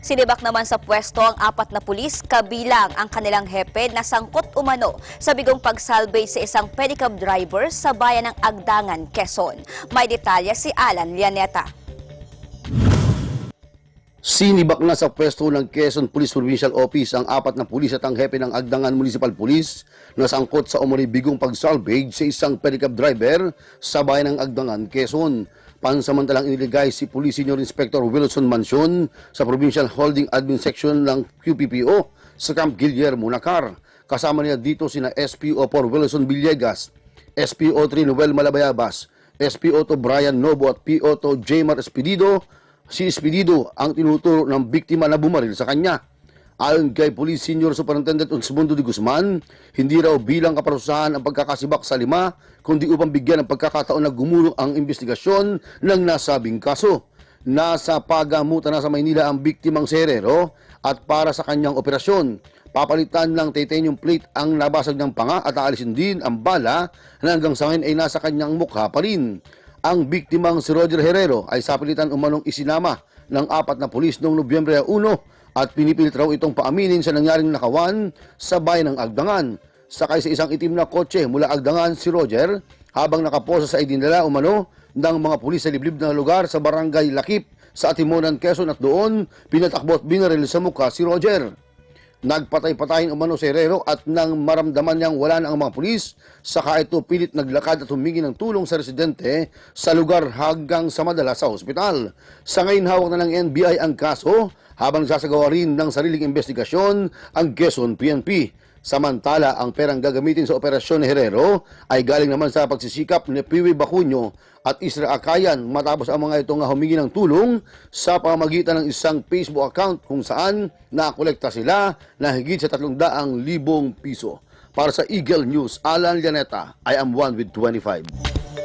Sinibak naman sa pwesto ang apat na pulis kabilang ang kanilang hepe na sangkot umano sa bigong pagsalvage sa isang pedicab driver sa bayan ng Agdangan, Quezon. May detalye si Alan Lianeta. Sinibak na sa pwesto ng Quezon Police Provincial Office ang apat na pulis at ang hepe ng Agdangan Municipal Police na sangkot sa umuribigong pagsalvage sa isang pedicab driver sa bayan ng Agdangan, Quezon. Pansamantalang iniligay si Police Senior Inspector Wilson Mansion sa Provincial Holding Admin Section ng QPPO sa Camp Guillermo, Nakar. Kasama niya dito sina SPO4 Wilson Villegas, SPO3 Noel Malabayabas, SPO2 Brian Nobo at PO2 Jmar Espedido si Espedido ang tinuturo ng biktima na bumaril sa kanya. Ayon kay Police Senior Superintendent Unsmundo de Guzman, hindi raw bilang kaparusahan ang pagkakasibak sa lima, kundi upang bigyan ng pagkakataon na gumulong ang investigasyon ng nasabing kaso. Nasa pagamutan na sa Maynila ang biktimang serero at para sa kanyang operasyon, papalitan ng titanium plate ang nabasag ng panga at aalisin din ang bala na hanggang sa ngayon ay nasa kanyang mukha pa rin. Ang biktimang si Roger Herrero ay sapilitan umanong isinama ng apat na pulis noong Nobyembre 1 at pinipilit raw itong paaminin sa nangyaring nakawan sa bayan ng Agdangan. Sakay sa isang itim na kotse mula Agdangan si Roger habang nakaposa sa idinala umano ng mga pulis sa liblib na lugar sa barangay Lakip sa Atimonan, Quezon at doon pinatakbo at binaril sa mukha si Roger. Nagpatay-patayin umano si Herrero at nang maramdaman niyang wala na ang mga pulis, saka ito pilit naglakad at humingi ng tulong sa residente sa lugar hanggang sa madala sa ospital. Sa ngayon hawak na ng NBI ang kaso habang nagsasagawa rin ng sariling investigasyon ang Quezon PNP. Samantala, ang perang gagamitin sa operasyon Herrero ay galing naman sa pagsisikap ni Piwi Bacunyo at Isra Akayan matapos ang mga ito nga humingi ng tulong sa pamagitan ng isang Facebook account kung saan nakolekta sila na higit sa 300,000 piso. Para sa Eagle News, Alan Llaneta, I am one with 25.